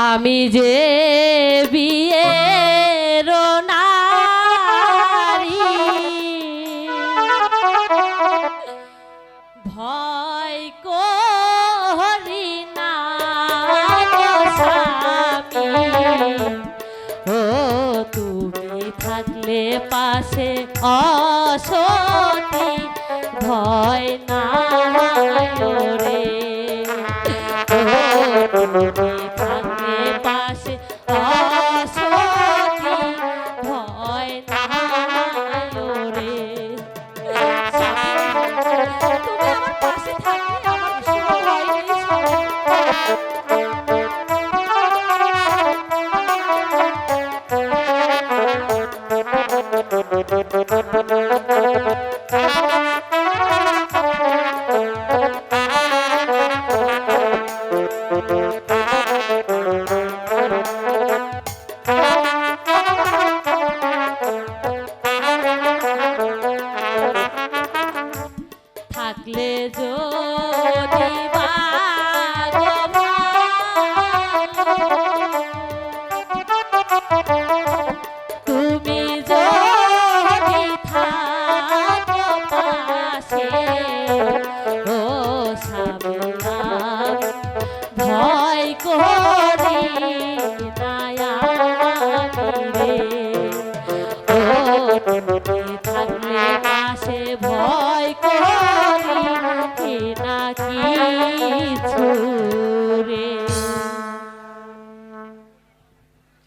আমি যে বিয়ে নারী ভয় করি না ও তুমি থাকলে পাশে অসতি ভয় না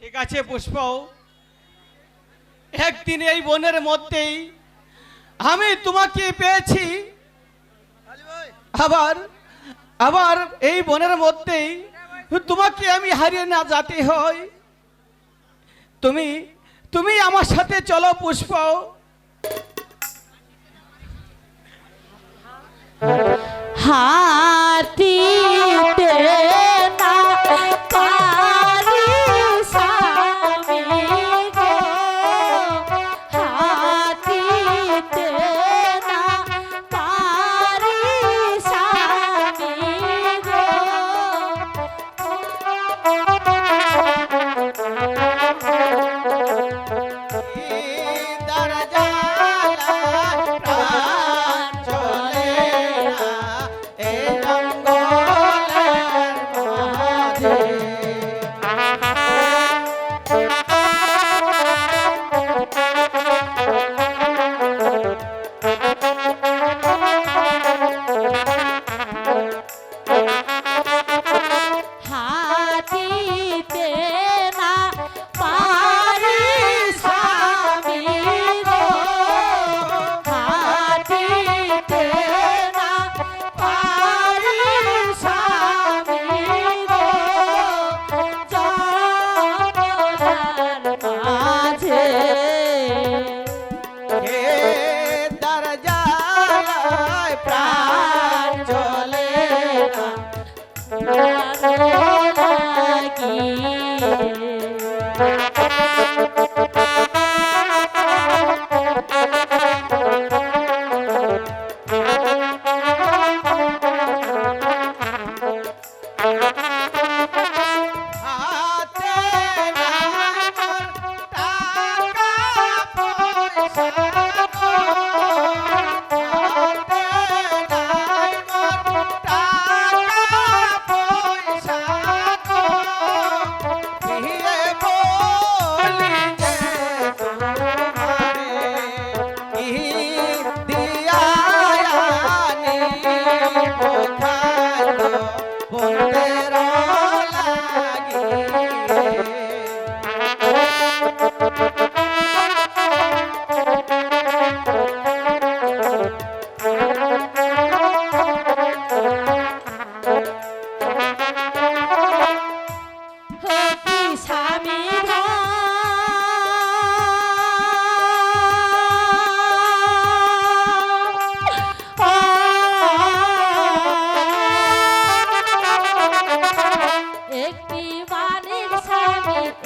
ঠিক আছে পুষ্প একদিন এই বনের মধ্যেই আমি তোমাকে পেয়েছি। আবার আবার এই বনের মধ্যেই তোমাকে আমি হারিয়ে না যাতে হয়। তুমি তুমি আমার সাথে চলো পুষ্প। হাতিতে হাতে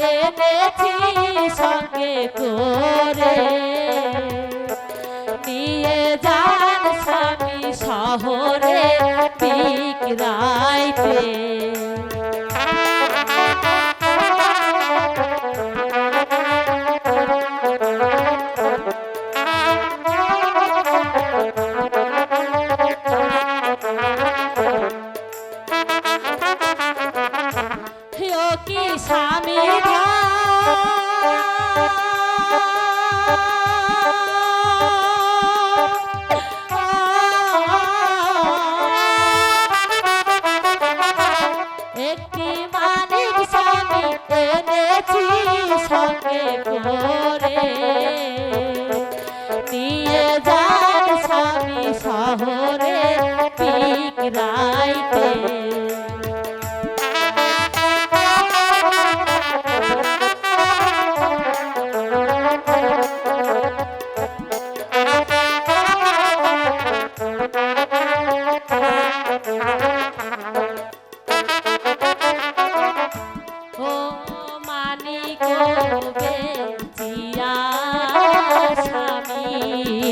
এনেছি সঙ্গে করে নিয়ে যান স্বামী শহরে পিক স্বামী একটি মানিক স্বামী এনেছি সঙ্গে করে নিয়ে যান স্বামী শহরে ঠিক রাইতে